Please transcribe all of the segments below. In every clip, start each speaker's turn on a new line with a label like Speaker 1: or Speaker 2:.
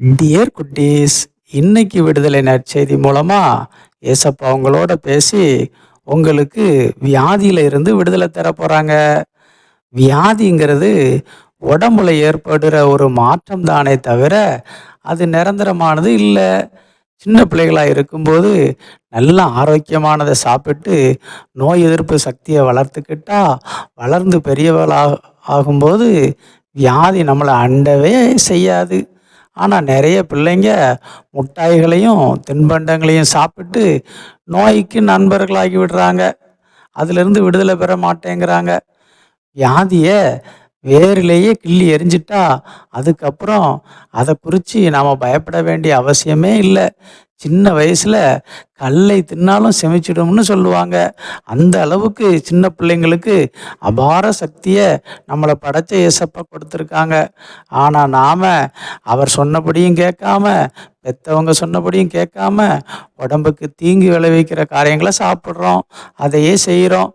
Speaker 1: Dear குட்டீஸ் இன்னைக்கு விடுதலை நற்செய்தி மூலமாக ஏசப்பா உங்களோட பேசி உங்களுக்கு வியாதியில் இருந்து விடுதலை தர போகிறாங்க வியாதிங்கிறது உடம்புல ஏற்படுற ஒரு மாற்றம் தானே தவிர அது நிரந்தரமானது இல்லை. சின்ன பிள்ளைகளாக இருக்கும்போது நல்ல ஆரோக்கியமானதை சாப்பிட்டு நோய் எதிர்ப்பு சக்தியை வளர்த்துக்கிட்டா வளர்ந்து பெரியவளாக ஆகும்போது வியாதி நம்மளை அண்டவே செய்யாது. ஆனால் நிறைய பிள்ளைங்க முட்டாய்களையும் தின்பண்டங்களையும் சாப்பிட்டு நோய்க்கு நண்பர்களாகி விடுறாங்க. அதிலிருந்து விடுதலை பெற மாட்டேங்கிறாங்க. வியாதியை வேரிலேயே கிள்ளி எரிஞ்சிட்டா அதுக்கப்புறம் அதை குறித்து நாம் பயப்பட வேண்டிய அவசியமே இல்லை. சின்ன வயசில் கல்லை தின்னாலும் செமிச்சிடும்னு சொல்லுவாங்க. அந்த அளவுக்கு சின்ன பிள்ளைங்களுக்கு அபார சக்தியை நம்மளை படைச்ச இயேசப்பா கொடுத்துருக்காங்க. ஆனால் நாம் அவர் சொன்னபடியும் கேட்காம பெத்தவங்க சொன்னபடியும் கேட்காம உடம்புக்கு தீங்கு விளைவிக்கிற காரியங்களை சாப்பிட்றோம். அதையே செய்கிறோம்.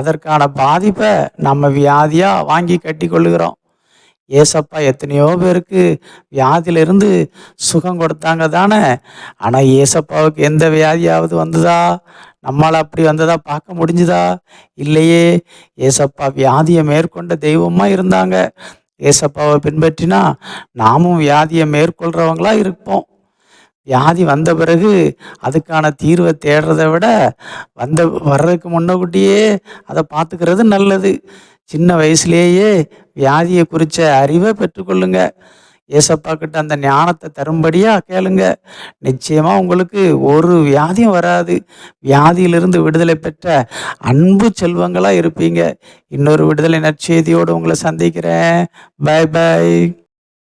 Speaker 1: அதற்கான பாதிப்பை நம்ம வியாதியாக வாங்கி கட்டி கொள்ளுகிறோம் ஏசப்பா எத்தனையோ பேருக்கு வியாதியிலிருந்து சுகம் கொடுத்தாங்க தானே? ஆனால் ஏசப்பாவுக்கு எந்த வியாதியாவது வந்ததா? நம்மளால் அப்படி வந்ததா பார்க்க முடிஞ்சுதா? இல்லையே. ஏசப்பா வியாதியை மேற்கொண்ட தெய்வமாக இருந்தாங்க. ஏசப்பாவை பின்பற்றினா நாமும் வியாதியை மேற்கொள்கிறவங்களாக இருப்போம். வியாதி வந்த பிறகு அதுக்கான தீர்வை தேடுறதை விட வந்த வர்றதுக்கு முன்னக்கூட்டியே அதை பார்த்துக்கிறது நல்லது. சின்ன வயசுலேயே வியாதியை குறித்த அறிவை பெற்றுக்கொள்ளுங்க. ஏசப்பா கிட்ட அந்த ஞானத்தை தரும்படியாக கேளுங்க. நிச்சயமாக உங்களுக்கு ஒரு வியாதியும் வராது. வியாதியிலிருந்து விடுதலை பெற்ற அன்பு செல்வங்களாக இருப்பீங்க. இன்னொரு விடுதலை நற்செய்தியோடு உங்களை சந்திக்கிறேன். Bye bye.